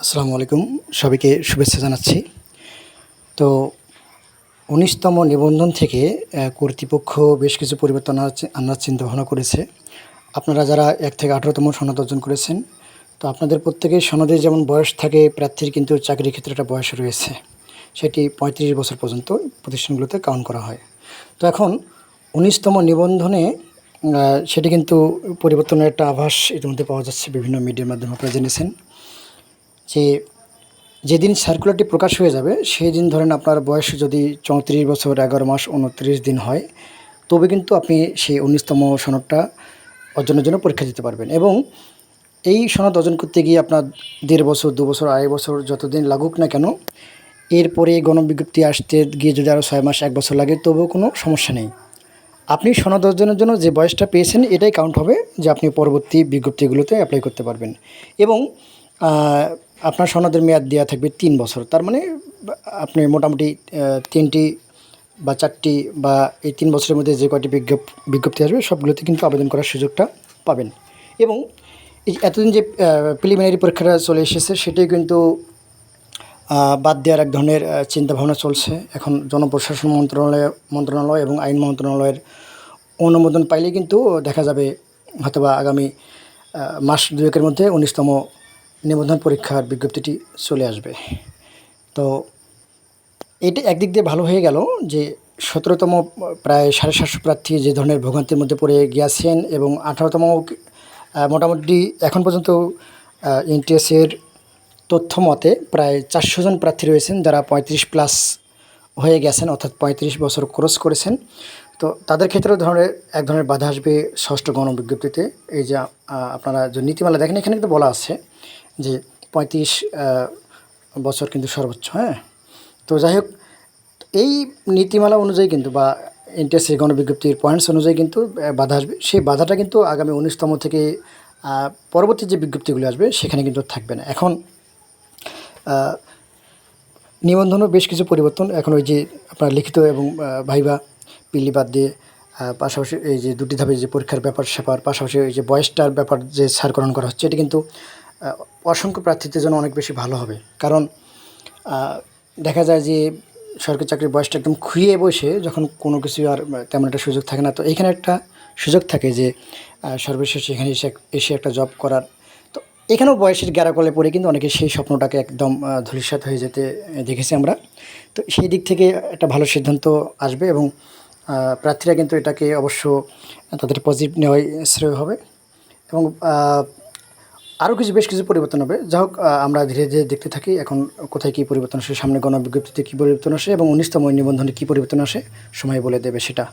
আসসালামু আলাইকুম। সবাইকে শুভেচ্ছা জানাচ্ছি। তো উনিশতম নিবন্ধন থেকে কর্তৃপক্ষ বেশ কিছু পরিবর্তন আনার চি- আনার চিন্তা ভাবনা করেছে। আপনারা যারা এক থেকে আঠারোতম সনদ অর্জন করেছেন, তো আপনাদের প্রত্যেকের সনদে যেমন বয়স থাকে, প্রার্থীর কিন্তু চাকরির ক্ষেত্রে একটা বয়স রয়েছে। সেটি পঁয়ত্রিশ বছর পর্যন্ত প্রতিষ্ঠানগুলোতে কাউন্ট করা হয়। তো এখন উনিশতম নিবন্ধনে সেটি কিন্তু পরিবর্তনের একটা আভাস ইতিমধ্যে পাওয়া যাচ্ছে বিভিন্ন মিডিয়ার মাধ্যমে, আপনারা জেনেছেন। যে যেদিন সার্কুলারটি প্রকাশ হয়ে যাবে সেই দিন ধরেন আপনার বয়স যদি চৌত্রিশ বছর, এগারো মাস, উনত্রিশ দিন হয়, তবে কিন্তু আপনি সেই উনিশতম সনদটা অর্জনের জন্য পরীক্ষা দিতে পারবেন। এবং এই সনদ অর্জন করতে গিয়ে আপনার দেড় বছর, দু বছর, আড়াই বছর যতদিন লাগুক না কেন, এরপরে গণবিজ্ঞপ্তি আসতে গিয়ে যদি আরও ছয় মাস, এক বছর লাগে, তবুও কোনো সমস্যা নেই। আপনি সনদ অর্জনের জন্য যে বয়সটা পেয়েছেন, এটাই কাউন্ট হবে যে আপনি পরবর্তী বিজ্ঞপ্তিগুলোতে অ্যাপ্লাই করতে পারবেন। এবং আপনার সনদের মেয়াদ দেওয়া থাকবে তিন বছর। তার মানে আপনি মোটামুটি তিনটি বা চারটি বা এই তিন বছরের মধ্যে যে কয়টি বিজ্ঞপ, বিজ্ঞপ্তি আসবে, সবগুলোতে কিন্তু আবেদন করার সুযোগটা পাবেন। এবং এই এতদিন যে প্রিলিমিনারি পরীক্ষাটা চলে এসেছে, সেটাই কিন্তু বাদ দেওয়ার এক ধরনের চিন্তাভাবনা চলছে। এখন জনপ্রশাসন মন্ত্রণালয় মন্ত্রণালয় এবং আইন মন্ত্রণালয়ের অনুমোদন পাইলে কিন্তু দেখা যাবে, হয়তোবা আগামী মাস দুয়েকের মধ্যে উনিশতম নিবন্ধন পরীক্ষার বিজ্ঞপ্তিটি চলে আসবে। তো এটি একদিক দিয়ে ভালো হয়ে গেল যে সতেরোতম, প্রায় সাড়ে সাতশো প্রার্থী যে ধরনের ভোগান্তির মধ্যে পড়ে গিয়েছেন এবং আঠারোতম মোটামুটি এখন পর্যন্ত এনটিএসের তথ্য মতে প্রায় চারশো জন প্রার্থী রয়েছেন যারা পঁয়ত্রিশ প্লাস হয়ে গেছেন, অর্থাৎ পঁয়ত্রিশ বছর ক্রস করেছেন। তো তাদের ক্ষেত্রেও ধরনের এক ধরনের বাধা আসবে ষষ্ঠ গণবিজ্ঞপ্তিতে এই যে আপনারা যে নীতিমালা দেখেন, এখানে কিন্তু বলা আছে যে পঁয়ত্রিশ বছর কিন্তু সর্বোচ্চ হ্যাঁ? তো যাই হোক, এই নীতিমালা অনুযায়ী কিন্তু বা এনটিএসসি গণবিজ্ঞপ্তির পয়েন্টস অনুযায়ী কিন্তু বাধা আসবে। সেই বাধাটা কিন্তু আগামী উনিশতম থেকে পরবর্তী যে বিজ্ঞপ্তিগুলো আসবে, সেখানে কিন্তু থাকবে না। এখন নিবন্ধনও বেশ কিছু পরিবর্তন। এখন ওই যে আপনার লিখিত এবং ভাইবা পিলি বাদ দিয়ে পাশাপাশি এই যে দুটি ধাপে যে পরীক্ষার ব্যাপার স্যাপার পাশাপাশি ওই যে বয়সটার ব্যাপার যে সারকরণ করা হচ্ছে এটা কিন্তু অসংখ্য প্রার্থীদের জন্য অনেক বেশি ভালো হবে। কারণ দেখা যায় যে সরকারি চাকরির বয়সটা একদম খুইয়ে বসে যখন কোনো কিছু আর তেমন একটা সুযোগ থাকে না। তো এখানে একটা সুযোগ থাকে যে সর্বশেষ এখানে এসে এসে একটা জব করার। তো এখানেও বয়সের গ্যারাকলে পড়ে কিন্তু অনেকে সেই স্বপ্নটাকে একদম আহ, ধূলিসাৎ হয়ে যেতে দেখেছি আমরা। তো সেই দিক থেকে একটা ভালো সিদ্ধান্ত আসবে এবং প্রার্থীরা কিন্তু এটাকে অবশ্য তাদের পজিটিভ নেওয়াই শ্রেয় হবে এবং আরও কিছু বেশ কিছু পরিবর্তন হবে। যা হোক আমরা ধীরে ধীরে দেখতে থাকি এখন কোথায় কী পরিবর্তন আসে, সামনে গণবিজ্ঞপ্তিতে কী পরিবর্তন আসে এবং উনিশতম নিবন্ধনে কী পরিবর্তন আসে, সময় বলে দেবে সেটা।